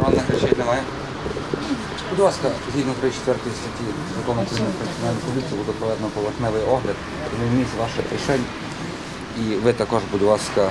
заборонених речей немає. Будь ласка, згідно 34 статті закону України про національну поліцію буде проведено поверхневий огляд, місць ваших кишень. І ви також, будь ласка,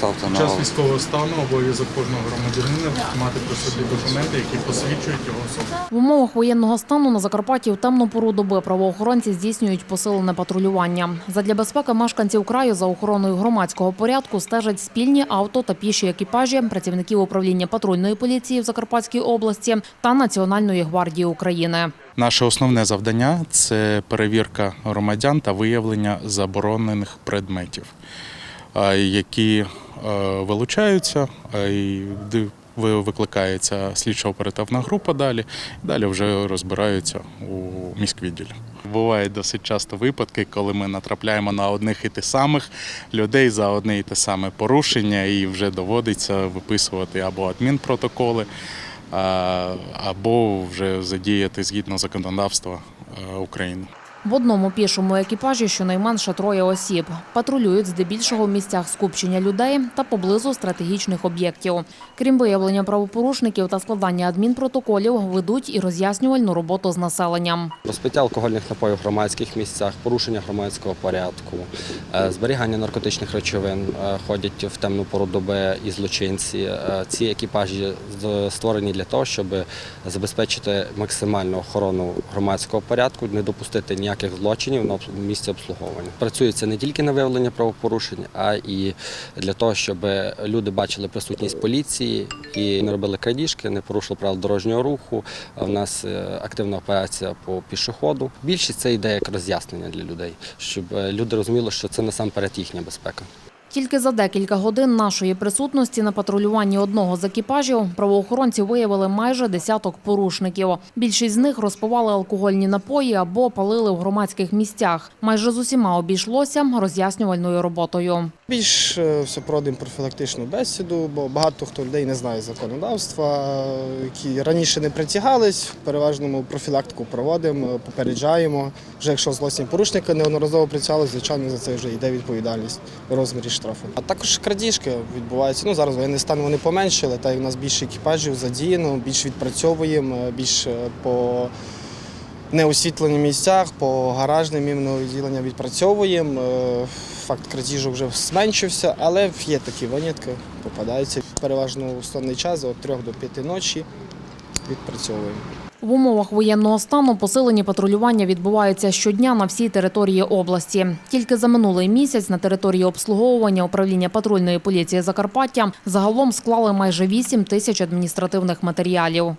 поставте на час військового стану обов'язок кожного громадянина мати при собі документи, які посвідчують його особу. В умовах воєнного стану на Закарпатті в темну пору доби правоохоронці здійснюють посилене патрулювання. Задля безпеки мешканців краю за охороною громадського порядку стежать спільні авто та піші екіпажі працівників управління патрульної поліції в Закарпатській області та Національної гвардії України. Наше основне завдання це перевірка громадян та виявлення заборонених предметів, які вилучаються, і ви- викликається слідчо-оперативна група далі, далі вже розбираються у міськвідділі. Бувають досить часто випадки, коли ми натрапляємо на одних і тих самих людей за одне і те саме порушення, і вже доводиться виписувати або адмінпротоколи, або вже задіяти згідно законодавства України. В одному пішому екіпажі щонайменше троє осіб. Патрулюють здебільшого в місцях скупчення людей та поблизу стратегічних об'єктів. Крім виявлення правопорушників та складання адмінпротоколів, ведуть і роз'яснювальну роботу з населенням. Розпиття алкогольних напоїв в громадських місцях, порушення громадського порядку, е, зберігання наркотичних речовин е, ходять в темну пору доби і злочинці. Е, Ці екіпажі створені для того, щоб забезпечити максимальну охорону громадського порядку, не допустити ніяких злочинів на місці обслуговування. Працюється не тільки на виявлення правопорушень, а і для того, щоб люди бачили присутність поліції і не робили крадіжки, не порушили правил дорожнього руху. У нас е, активна операція по пішоходу. Більшість це йде як роз'яснення для людей, щоб е, люди розуміли, що це насамперед їхня безпека. Тільки за декілька годин нашої присутності на патрулюванні одного з екіпажів правоохоронці виявили майже десяток порушників. Більшість з них розпивали алкогольні напої або палили в громадських місцях. Майже з усіма обійшлося роз'яснювальною роботою. Більш е, все проводимо профілактичну бесіду, бо багато хто людей не знає законодавства, е, які раніше не притягались. Переважно ми профілактику проводимо, попереджаємо. Вже якщо злосні порушники неодноразово притягались, звичайно, за це вже йде відповідальність у розмірі штрафу. А також крадіжки відбуваються. Ну зараз воєнний стан вони поменшили, та й у нас більше екіпажів задіяно, більш відпрацьовуємо, е, більш е, по неосвітлені місцях, по гаражним іменно відділення відпрацьовуємо. Е, Факт крадіжок вже зменшився, але є такі винятки, попадаються. Переважно у сонний час від 3 до 5 ночі відпрацьовуємо. В умовах воєнного стану посилені патрулювання відбуваються щодня на всій території області. Тільки за минулий місяць на території обслуговування управління патрульної поліції Закарпаття загалом склали майже 8 тисяч адміністративних матеріалів.